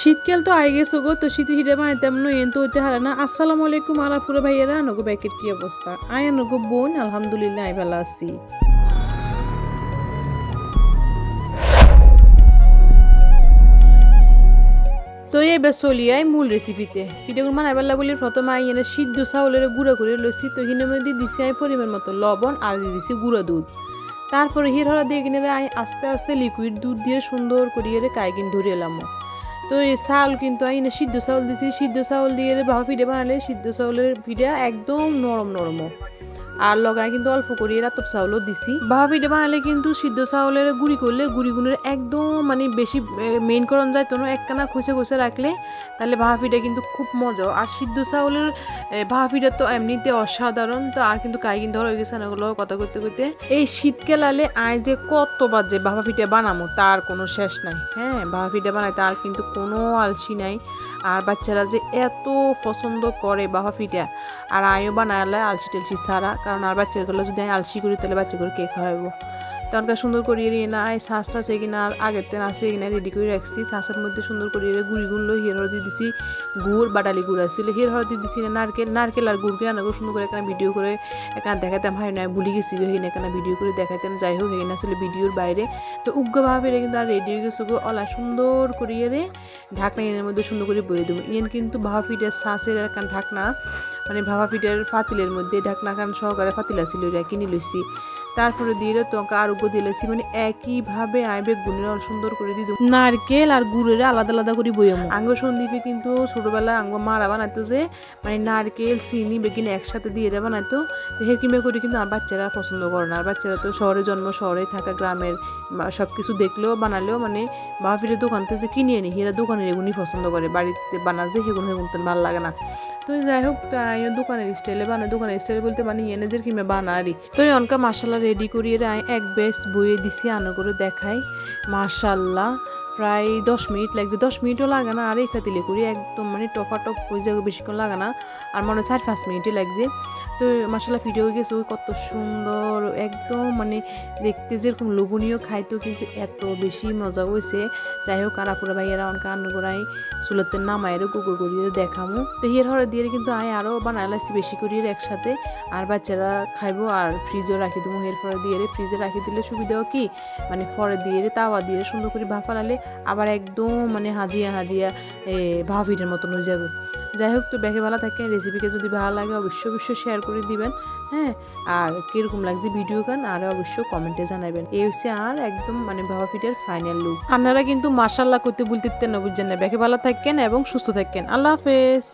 শীতকাল তো আই গেছো গো, তো শীতে হিটে মানে এন তো হইতে হারে না। আসসালামু আলাইকুম আলাপুরা ভাইয়েরা, আনগো ব্যাকের কি অবস্থা? আয় আনগো বোন, আলহামদুলিল্লাহ, আই ভালো আছি। তো এবার চলি আই মূল রেসিপিতে ভিডিওগুলো বানাইবার বলি প্রথমে আই এনে সিদ্ধ চাউলের গুঁড়া করে লইছি, তো হিনের মধ্যে দিছি আই পরিমাণ মতো লবণ আর দিয়ে দিছি গুঁড়া দুধ। তারপরে হির হরা দিয়ে কিনে আই আস্তে আস্তে লিকুইড দুধ দিয়ে সুন্দর করিয়ে কাইকিন ধরে এলাম। তো এই চাউল কিন্তু আমি না সিদ্ধ চাউল দিছি, সিদ্ধ চাউল দিয়ে ভাবা ফিডে বানালে, সিদ্ধ চাউলের ফিডে একদম নরম নরম। আর লগায় কিন্তু অল্প করিয়ে রাতব চাউলও দিছি। ভাবা ফিডে বানালে কিন্তু সিদ্ধ চাউলের গুঁড়ি করলে গুঁড়ি গুঁড়ের একদম মানে বেশি মেইন করন যায় তো একখানা খুঁজে খুঁজে রাখলে তাহলে ভাবা ফিডা কিন্তু খুব মজা। আর সিদ্ধ চাউলের ভাবা ফিডা তো এমনিতে অসাধারণ, তো আর কিন্তু কাই কিন্তু হয়ে গেছে না কথা করতে করতে এই শীতকাল আলে আয় যে কত বাজে ভাবা ফিটা বানামো, তার কোনো শেষ নাই। হ্যাঁ ভাবা ফিটা বানাই তার কিন্তু কোনো আলসি নাই। আর বাচ্চারা যে এত পছন্দ করে বাবা ফিটা আর আয়ও বানালে আলসি টালসি ছাড়া কারণ আর বাচ্চাগুলো যদি আমি আলসি করি তাহলে বাচ্চাগুলো কে খাওয়াবো? তখনকার সুন্দর করিয়ে নিয়ে না, এই শ্বাসটা আছে কিনা আগের তেন আছে কিনা রেডি করে রাখছি। শ্বাসের মধ্যে সুন্দর করিয়ে গুড়ি গুলো হিয়ার হলদি দিছি, গুড়, বাটালি গুড় আসছিল। হিয়ার হলদি দিছি না, নারকেল নারকেল আর গুড়কে আনাগো সুন্দর করে এখানে ভিডিও করে এখানে দেখাতাম হয় না ভুলে গেছি এখানে এখানে ভিডিও করে দেখাতাম যাই হোক এখানে আসলে ভিডিওর বাইরে। তো উগ্রভাবে কিন্তু আর রেডি হয়ে গেছে অলা সুন্দর করিয়ে রে ঢাকনা এনের মধ্যে সুন্দর করে বয়ে দেবো। ইয়েন কিন্তু ভাবা ফিটের শ্বাসের এখান ঢাকনা মানে ভাবা ফিটের ফাতিলের মধ্যে ঢাকনা খান সহকারে ফাতিল আছিল কিনে লইছি। তারপরে দিয়ে তোকে আর উগ্র দিলেছি। মানে একইভাবে আইবে গুণের সুন্দর করে দিয়ে দেবো। নারকেল আর গুড়ের আলাদা আলাদা করে বইম আঙ্গ সন্দীপে কিন্তু ছোটবেলায় আঙ্গ মারা বানাইতো যে মানে নারকেল চিনি বেগিন একসাথে দিয়ে দেওয়া বানাইতো তো হেকিমে করে কিন্তু আর বাচ্চারা পছন্দ করে না। আর বাচ্চারা তো শহরে জন্ম শহরে থাকা গ্রামের সব কিছু দেখলেও বানালেও মানে বাবা ফিরে দোকান থেকে যে কিনে আনি হেরা দোকানের এগুনি পছন্দ করে। বাড়িতে বানা যে সেগুলো সেগুন ভালো লাগে না। তো যাই হোক তাই দোকানের স্টাইলে বানায় দোকানের স্টাইল বলতে মানে এনেদের কিমে বানারি। তো অনকা মাসাল্লাহ রেডি করিয়ে এক বেশ বইয়ে দিছি, আনো করে দেখাই। মাশাল্লাহ। প্রায় দশ মিনিট লাগছে দশ মিনিটও লাগে না, আর এই ফাতিলে করি একদম মানে টপা হয়ে যাবে বেশিক্ষণ লাগে না, আর মনে হয় চার পাঁচ মিনিটই লাগছে। তো মশলা ভিডিও গেছে, ওই কত সুন্দর, একদম মানে দেখতে যেরকম লোভনীয় খাইতো কিন্তু এত বেশি মজা হয়েছে। যাই হোক, আর আপুরা ভাইয়েরা অনকা আন্ন করাই, চুলাতে নামায়েরও গুগো করিয়ে দেখামো। তো হিয়ার হরে দিয়ে কিন্তু আয় আরও বানাই লাগছি বেশি করিয়ে একসাথে, আর বাচ্চারা খাইবো, আর ফ্রিজও রাখি দেবো এর ফরে দিয়ে ফ্রিজে রাখি দিলে সুবিধাও কি? মানে ফরে দিয়ে তাওয়া দিয়ে সুন্দর করে ভাপা লালে আবার একদম মানে হাজিয়া হাজিয়া ভাবিটের মতন হয়ে যাবে। যাই হোক, তো ব্যাগে ভালো থাকে রেসিপিকে যদি ভালো লাগে, অবশ্যই অবশ্যই শেয়ার করে দিবেন হ্যাঁ? আর কীরকম লাগছে ভিডিও গান আর অবশ্যই কমেন্টে জানাবেন। এই হচ্ছে আর একদম মানে ভাবা ফিটের ফাইনাল লুক আপনারা কিন্তু মাসাল্লাহ করতে বলতে না বুঝছেন না। ব্যাগে ভালো থাকেন এবং সুস্থ থাকেন। আল্লাহ হাফেজ।